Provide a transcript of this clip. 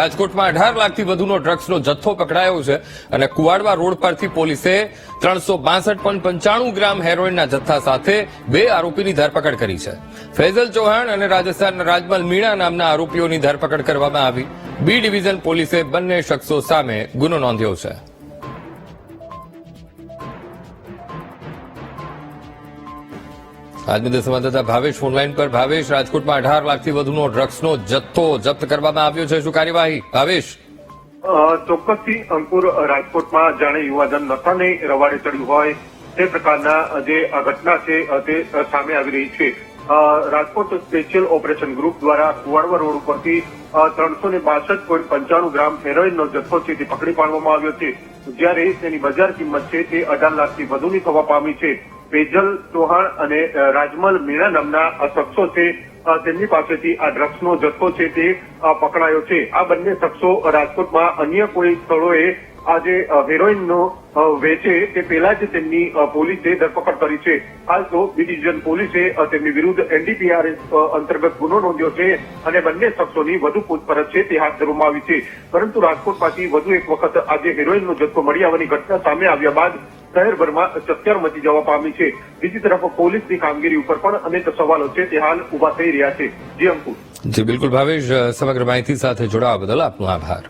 રાજકોટમાં અઢાર લાખથી વધુનો ડ્રગ્સનો જથ્થો પકડાયો છે અને કુવાડવા રોડ પરથી પોલીસે ત્રણસો બાસઠ પોઈન્ટ પંચાણું ગ્રામ હેરોઇનના જથ્થા સાથે બે આરોપીની ધરપકડ કરી છે. ફૈઝલ ચૌહાણ અને રાજસ્થાનના રાજમલ મીણા નામના આરોપીઓની ધરપકડ કરવામાં આવી. બી ડિવિઝન પોલીસે બંને શખ્સો સામે ગુનો નોંધ્યો છે. આજ મુદ્દે સંવાદદાતા ભાવેશ ફોનલાઈન પર. ભાવેશ, રાજકોટમાં અઢાર લાખથી વધુનો ડ્રગ્સનો જથ્થો જપ્ત કરવામાં આવ્યો છે. શું કાર્યવાહી? ભાવેશ. ચોક્કસથી અંકુર રાજકોટમાં જાણે યુવાધન નશાને રવાડે ચડ્યું હોય તે પ્રકારના જે ઘટના છે તે સામે આવી રહી છે. રાજકોટ સ્પેશિયલ ઓપરેશન ગ્રુપ દ્વારા કુવાડવા રોડ ઉપરથી ત્રણસો ને બાસઠ પોઈન્ટ પંચાણું ગ્રામ હેરોઇનનો જથ્થો છે તે પકડી પાડવામાં આવ્યો છે. જ્યારે તેની બજાર કિંમત છે તે અઢાર લાખથી વધુની થવા પામી છે. પેજલ ચૌહાણ અને રાજમલ મીણા નામના શખ્સો છે તેમની પાસેથી આ ડ્રગ્સનો જથ્થો છે તે પકડાયો છે. આ બંને શખ્સો રાજકોટમાં અન્ય કોઈ સ્થળોએ આ જે વેચે તે પહેલા જ તેમની પોલીસે ધરપકડ કરી છે. હાલ તો બી ડિવિઝન પોલીસે તેમની વિરુદ્ધ એનડીપીઆરએસ અંતર્ગત ગુનો નોંધ્યો છે અને બંને શખ્સોની વધુ પૂછપરછ છે તે હાથ ધરવામાં આવી છે. પરંતુ રાજકોટમાંથી વધુ એક વખત આજે હેરોઇનનો જથ્થો મળી આવવાની ઘટના સામે આવ્યા બાદ શહેરભરમાં ચકચાર મચી જવા પામી છે. બીજી તરફ પોલીસની કામગીરી ઉપર પણ અનેક સવાલો છે તે હાલ ઊભા થઈ રહ્યા છે. જી અંકુર. જી, બિલકુલ ભાવેશ સમગ્ર માહિતી સાથે જોડાવા બદલ આપનો આભાર.